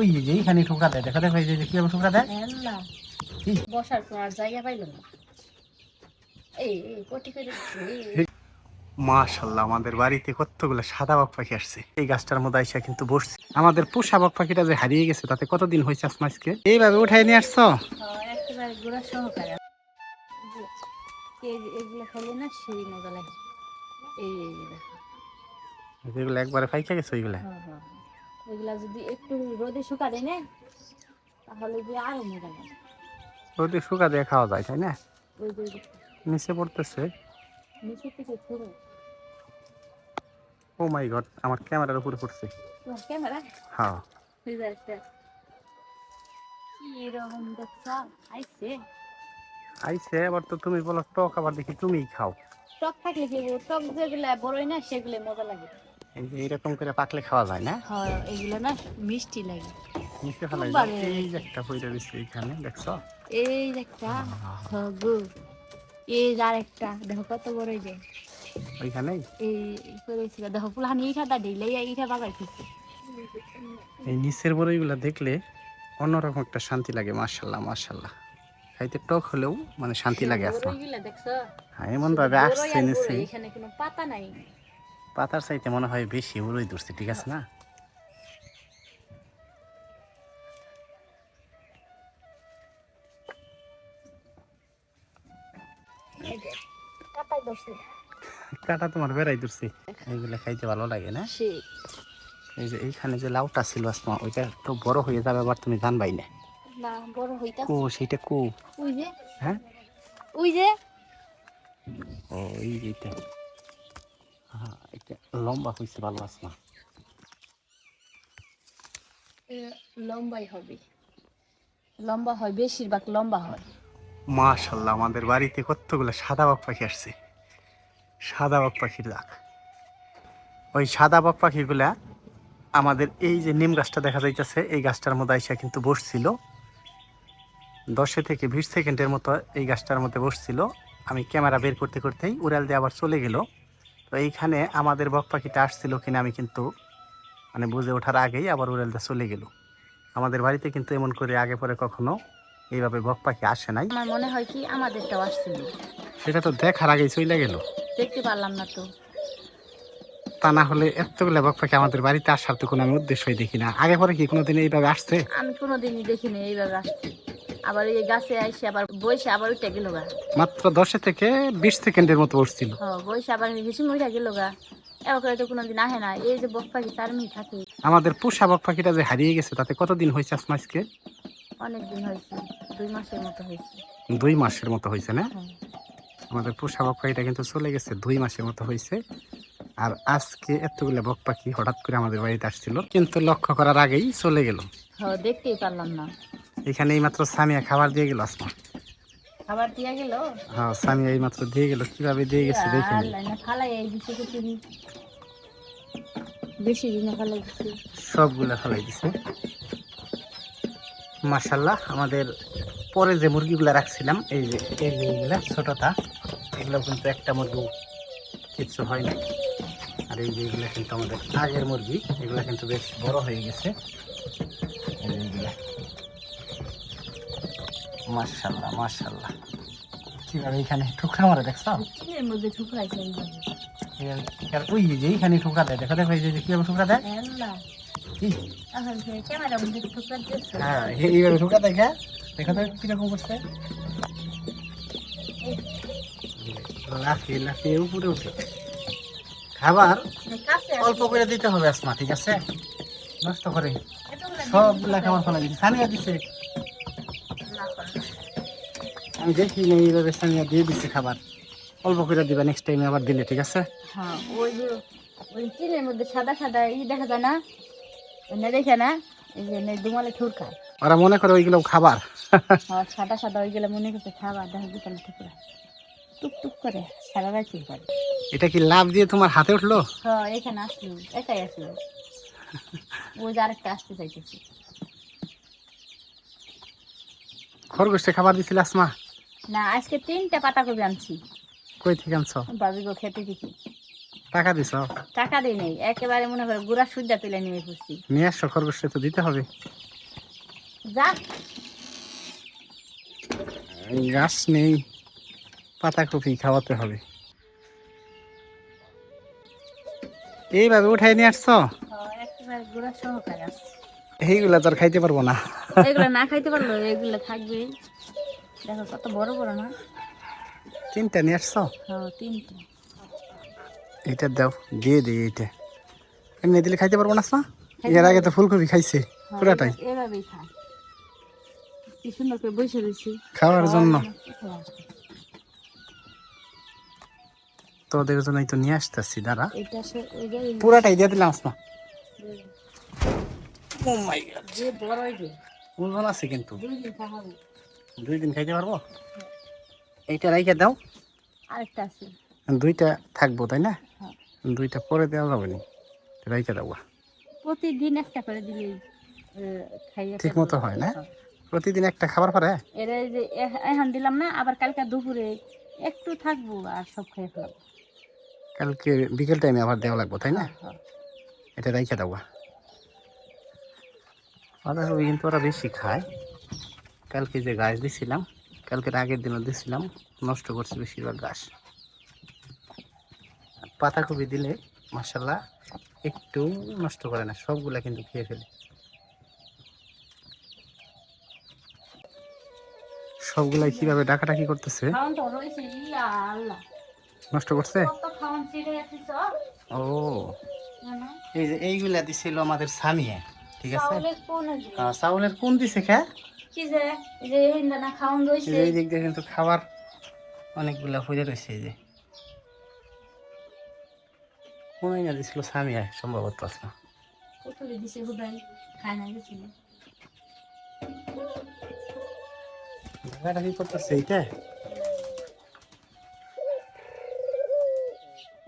ওই যে এইখানে ঠোকরা দেয়। দেখো দেখো এই যে কীভাবে ঠোকরা দেয়? বসার আর জায়গা পাইল না। এই এই পটি করে দিচ্ছে, এই, মাশাল্লাহ আমাদের বাড়িতে কতগুলো সাদা বক পাখি আসছে। এই গাছটার মধ্যে আইসা কিন্তু বসছে। আমাদের পোষা বক পাখিটা যে হারিয়ে গেছে তাতে কতদিন হয়েছে আসমাইজকে এইভাবে উঠাই নিয়ে আসছো? হ্যাঁ, যেগুলো একবারে ফাইকা গেছে ওইগুলা? হ্যাঁ, হ্যাঁ। এগুলা যদি একটু রোদে শুকা দেয় না তাহলে যে আরও মজা লাগে। রোদে শুকা দিয়ে খাওয়া যায় তাই না? নিচে পড়তেছে। নিচে থেকে পুরো ও মাই গড আমার ক্যামেরার উপরে পড়ছে। ক্যামেরা? হ্যাঁ। আইসে এবার তো তুমি বলো টক আবার দেখি তুমিই খাও। টক থাকলে কি? টক যেগুলা বড়ই না সেগুলো মজা লাগে। এই যে এরকম করে পাকলে খাওয়া যায় না? হ্যাঁ এগুলো না মিষ্টি লাগে। বারে। এই যে একটা দেখছ? এই যে একটা হ্যাঁ এই যে আরেকটা দেখো কত বড় এই যে। ওইখানেই? এই করেছিল দেখো বাগাইতেছে এই নিচের বড়ইগুলা দেখলে অন্যরকম একটা শান্তি লাগে মার্শাল্লাহ মার্শাল্লাহ খাইতে টক হলেও মানে শান্তি লাগে আসলে দেখছ? হ্যাঁ এমন ভাবে আসছে নিচে। এখানে কোনো পাতা নাই। পাতার চাইতে মনে হয় বেশি উড়ই ধরছে ঠিক আছে না? কাটা তোমার বেড়াই ধরছে। এইগুলা খাইতে ভালো লাগে না? এই যে এইখানে যে লাউটা ছিল আসমা ওইটা তো বড় হয়ে যাবে আবার তুমি জানবাই না? না বড় হইতা কো সেইটা কো। ওই যে হ্যাঁ? ওই যে। ও এই যে এইটা হ্যাঁ এটা লম্বা হয়েছে ভালো এ, লম্বাই হবে। লম্বা হয় বেশিরভাগ লম্বা হয়। মাশাল্লাহ আমাদের বাড়িতে কতগুলো সাদা বক পাখি আসছে। সাদা বক পাখির লাখ ওই সাদা বক পাখিগুলা আমাদের এই যে নিম গাছটা দেখা যাইতেছে এই গাছটার মধ্যে আইসা কিন্তু বসছিল। দশে থেকে বিশ সেকেন্ডের মতো এই গাছটার মধ্যে বসছিল। আমি ক্যামেরা বের করতে করতেই উড়াল দিয়ে আবার চলে গেল। তো এইখানে আমাদের বক পাখিটা আসছিল কিনা আমি কিন্তু মানে বুঝে ওঠার আগেই আবার উড়াল দিয়ে চলে গেল। আমাদের বাড়িতে কিন্তু এমন করে আগে পরে কখনো এইভাবে বক পাখি আসে নাই। আমার মনে হয় কি আমাদেরটাও আসছিল সেটা তো দেখার আগেই চলে গেল। দেখতে পারলাম না তো। তা না হলে এতগুলো বক পাখি আমাদের বাড়িতে আসার তো কোনো আমি উদ্দেশ্যই দেখি না। আগে পরে কি কোনোদিন এইভাবে আসছে? আমি কোনোদিনই দেখিনি এইভাবে আসছে। আবার এই গাছে আইসে আবার বইসে আবার উঠে গেল গা। মাত্র দশে থেকে বিশ সেকেন্ডের মতো উঠছিল হ বইসে আবার বেশি মরিয়া গেল গা। এবার তো কোনোদিন আহে না। এই যে বক পাখি তার মেয়ে থাকে। আমাদের পোষা বক পাখিটা যে হারিয়ে গেছে তাতে কতদিন হয়েছে আসমাইজকে অনেক দিন হয়েছে। দুই মাসের মতো হয়েছে। দুই মাসের মতো হয়েছে না? আমাদের পোষা বক পাখিটা কিন্তু চলে গেছে দুই মাসের মতো হয়েছে। আর আজকে এতগুলো বক পাখি হঠাৎ করে আমাদের বাড়িতে আসছিল কিন্তু লক্ষ্য করার আগেই চলে গেল। দেখতেই পারলাম না। এখানে এই মাত্র সামিয়া খাবার দিয়ে গেল আসমা। খাবার দিয়া গেল? হ্যাঁ সামিয়া এই মাত্র দিয়ে গেল কীভাবে দিয়ে গেছে দেখে ফালাই এই দিছে কিছু বেশি দিনে ফালাই দিছে। সবগুলা ফেলাই দিছে। মাসাল্লাহ আমাদের পরে যে মুরগিগুলা রাখছিলাম এই যে এই এইগুলা ছোটটা এগুলো কিন্তু একটা মুরগি কিচ্ছু হয় না আর এই যে এগুলা কিন্তু আমাদের আগের মুরগি এগুলো কিন্তু বেশ বড় হয়ে গেছে। এইগুলা মাশাল্লাহ মাশাল্লাহ। কীভাবে এখানে ঠুকরা মারা দেখছ? এর মধ্যে ঠুকরাইছে আর ওই যে এইখানে ঠুকরা দেয় দেখো দেখো এই যে কীভাবে ঠুকরা দেয়? আল্লাহ। কি? এখন সে ক্যামেরা মধ্যে ঠুকরা দিচ্ছে হ্যাঁ এই- এইভাবে ঢোকা দেখা দেখা তো কীরকম করছে? লাফিয়ে লাফিয়ে উপরে উঠে। খাবার অল্প করে দিতে হবে আসমা ঠিক আছে? নষ্ট করে সবগুলা খাবার ফেলা দিচ্ছে সানিয়া করে। আমি দেখি না এইভাবে সানিয়া দিয়ে দিচ্ছি খাবার। অল্প করে দিবা নেক্সট টাইমে আবার দিলে ঠিক আছে? হ্যাঁ ওই যে ওই টিনের মধ্যে সাদা সাদা ই দেখা যায় না? না দেখে না? এই যে নে দুমালে ঠুর খায় ওরা মনে করে ওইগুলো খাবার। হ্যাঁ সাদা সাদা ওইগুলো মনে করছে খাবার দেখা বিকালে ঠুকরা টুক টুক করে সারা রাখি করে এটা কি লাভ দিয়ে তোমার হাতে উঠল? হ্যাঁ এখানে আসলো একাই আসলো। ওই যে আরেকটা আসতে চাইতেছি। খরগোশে খাবার দিছিল আসমা। না আজকে তিনটা পাতা কপি আনছি। কই থেকে আনছো? বাবি গো খেতে দিছি। টাকা দিছ? টাকা দিই নেই একেবারে মনে করে গুড়া সুজা তুলে নিয়ে খুঁজছি নিয়ে আসছো খরগোশে তো দিতে হবে। যা। গাছ নেই পাতাকপি খাওয়াতে হবে। এইভাবে উঠাই নিয়ে আসছো? এইগুলা তো আর খাইতে পারব না। এগুলা না খাইতে পারল এগুলা থাকবে দেখো কত বড় বড় না? তিনটা নিয়ে আসছো? হ্যাঁ তিনটে। এইটা দাও দিয়ে দিই এইটা। এমনি দিলে খাইতে পারব না? এর আগে তো ফুলকপি খাইছে হ্যাঁ, পুরাটাই। এভাবে- এভাবেই খায় কি সুন্দর করে বসে রয়েছি। খাওয়ার জন্য। তোদের জন্যই তো নিয়ে আসতেছি দাঁড়া। এটা পুরাটাই দিয়ে দিলাম আসমা ও মাই গড যে বড় এই আছে কিন্তু? দুই দিন খাইতে পারব? এইটা রাইখে দাও। আরেকটা আছে। দুইটা থাকব তাই না? হ্যাঁ। দুইটা পরে দেওয়া যাবে না। রাইখে দাও প্রতিদিন একটা করে দিলে খাইয়ে ঠিক মতো হয় না? হ্যাঁ। প্রতিদিন একটা খাবার পরে? এর যে এখন দিলাম না আবার কালকে দুপুরে একটু থাকব আর সব খেয়ে ফেলাবো। কালকে বিকেল টাইমে আবার দেওয়া লাগবো তাই না? হ্যাঁ। এটা রাইখে দাও বাঁধাকপি কিন্তু ওরা বেশি খায়। কালকে যে গাছ দিছিলাম কালকের আগের দিনও দিছিলাম নষ্ট করছে বেশিরভাগ গাছ পাতাকপি দিলে মাসাল্লাহ একটু নষ্ট করে না সবগুলা কিন্তু খেয়ে ফেলে। সবগুলাই কীভাবে ডাকাডাকি করতেছে? নষ্ট করছে? ও। এই যে এইগুলা দিছিল আমাদের সামিয়ে ঠিক আছে? চাউলের কোন আহ, চাউলের কোন দিছে খা কি যে যে এই না খাওয়ান রয়েছে। এই দিক দিয়ে কিন্তু খাবার অনেকগুলা হয়ে রয়েছে এই যে। না দিছিল সামিয়া সম্ভবত আছে। কত দিছে হুদাই খায় না গেছিল ঢাকাটা কি করতেছে এইটা?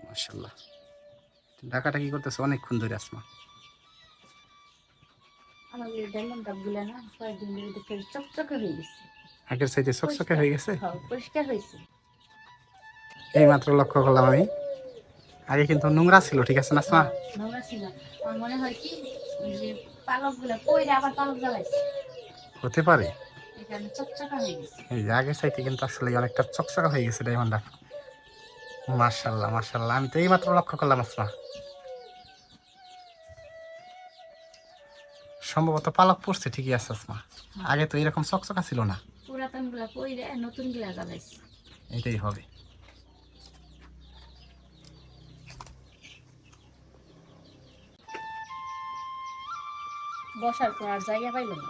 মাশাল্লাহ ঢাকাটা কি করতেছে? অনেকক্ষণ ধরে আসমা ডায়মন্ড ডাবগুলো না কয়েকদিন ধরে দেখে চকচকে হয়ে গেছে। আগের সাইডে চকচকে হয়ে গেছে? হ্যাঁ, পরিষ্কার হয়েছে। এই মাত্র লক্ষ্য করলাম আমি। আগে কিন্তু নোংরা ছিল ঠিক আছে না আসমা নোংরা ছিল। আমার মনে হয় কি যে পালকগুলো কইরে আবার পালক জ্বালাইছে। হতে পারে। এই যে আগের সাইডে কিন্তু আসলে অনেকটা চকচকা হয়ে গেছে ডায়মন্ডটা। মার্শাল্লাহ মার্শাল্লাহ আমি তো এই মাত্র লক্ষ্য করলাম আসমা সম্ভবত পালক পড়ছে ঠিকই আছে আসমা আগে তো এরকম চকচকা ছিল না। পুরাতনগুলা কইরে নতুনগুলা জ্বালাইছে। এটাই হবে। বসার পর আর জায়গা পাইল না।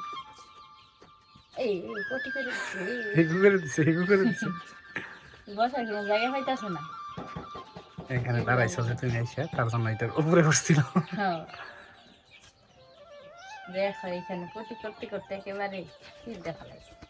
এই এই করে দিচ্ছে, এই, এই, হিগু করে দিছে হিগু করে দিছে। বসার কোনো জায়গা পাইতেছে না। এখানে দাঁড়াইছো যে তুমি এসে তার জন্য এটার উপরে বসছিল। হ্যাঁ। দেখো এখানে কটি করতে করতে একেবারে কি দেখা লাগছে